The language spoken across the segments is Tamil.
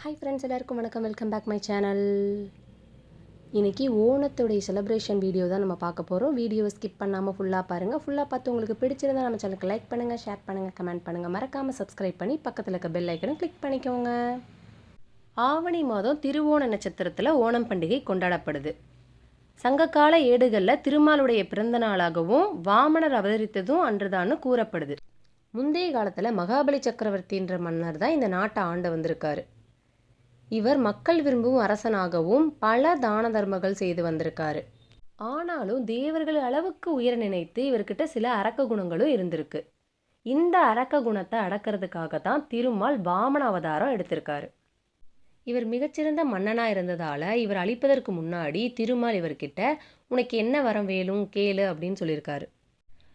ஹாய் ஃப்ரெண்ட்ஸ் எல்லாருக்கும் வணக்கம். வெல்கம் பேக் மை சேனல் இன்றைக்கி ஓணத்துடைய செலிப்ரேஷன் வீடியோ தான் நம்ம பார்க்க போகிறோம் வீடியோவை ஸ்கிப் பண்ணாமல் ஃபுல்லாக பாருங்கள் ஃபுல்லாக பார்த்து உங்களுக்கு பிடிச்சிருந்தா நம்ம சேனலுக்கு லைக் பண்ணுங்கள் ஷேர் பண்ணுங்கள் கமெண்ட் பண்ணுங்கள் மறக்காமல் சப்ஸ்கிரைப் பண்ணி பக்கத்தில் இருக்க பெல் ஐக்கனும் கிளிக் பண்ணிக்கோங்க. ஆவணி மாதம் திருவோண நட்சத்திரத்தில் ஓணம் பண்டிகை கொண்டாடப்படுது. சங்ககால ஏடுகளில் திருமாலுடைய பிறந்த நாளாகவும் வாமனர் அவதரித்ததும் அன்றுதான்னு கூறப்படுது. முந்தைய காலத்தில் மகாபலி சக்கரவர்த்தின்ற மன்னர் தான் இந்த நாட்டை ஆண்டு வந்திருக்காரு. இவர் மக்கள் விரும்பும் அரசனாகவும் பல தான தர்மங்கள் செய்து வந்திருக்காரு. ஆனாலும் தேவர்கள் அளவுக்கு உயர நினைத்து இவர்கிட்ட சில அரக்க குணங்களும் இருந்திருக்கு. இந்த அரக்க குணத்தை அடக்கிறதுக்காக தான் திருமால் வாமன அவதாரம் எடுத்திருக்காரு. இவர் மிகச்சிறந்த மன்னனாக இருந்ததால் இவர் அழிப்பதற்கு முன்னாடி திருமால் இவர்கிட்ட உனக்கு என்ன வரம் வேலும் கேளு அப்படின்னு சொல்லியிருக்காரு.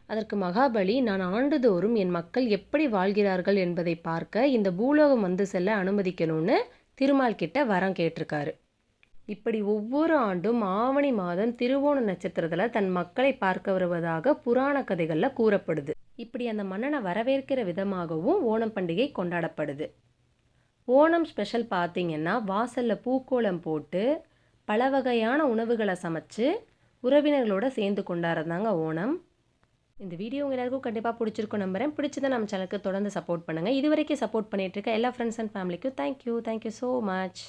அதற்கு மகாபலி நான் ஆண்டுதோறும் என் மக்கள் எப்படி வாழ்கிறார்கள் என்பதை பார்க்க இந்த பூலோகம் வந்து செல்ல அனுமதிக்கணும்னு திருமால் கிட்ட வரம் கேட்டிருக்காரு. இப்படி ஒவ்வொரு ஆண்டும் ஆவணி மாதம் திருவோண நட்சத்திரத்தில் தன் மக்களை பார்க்க வருவதாக புராண கதைகளில் கூறப்படுது. இப்படி அந்த மன்னனை வரவேற்கிற விதமாகவும் ஓணம் பண்டிகை கொண்டாடப்படுது. ஓணம் ஸ்பெஷல் பார்த்தீங்கன்னா வாசலில் பூக்கோளம் போட்டு பல வகையான உணவுகளை சமைச்சு உறவினர்களோட சேர்ந்து கொண்டாடுறதாங்க ஓணம். இந்த வீடியோ உங்கள் எல்லாருக்கும் கண்டிப்பாக பிடிச்சிருக்கும் நம்புறேன். பிடிச்சதை நம்ம சேனலுக்கு தொடர்ந்து சப்போர்ட் பண்ணுங்கள் இது வரைக்கும் சப்போர்ட் பண்ணிகிட்டு இருக்க எல்லா ஃப்ரெண்ட்ஸ் அண்ட் ஃபேமிலிக்கும் thank you thank you so much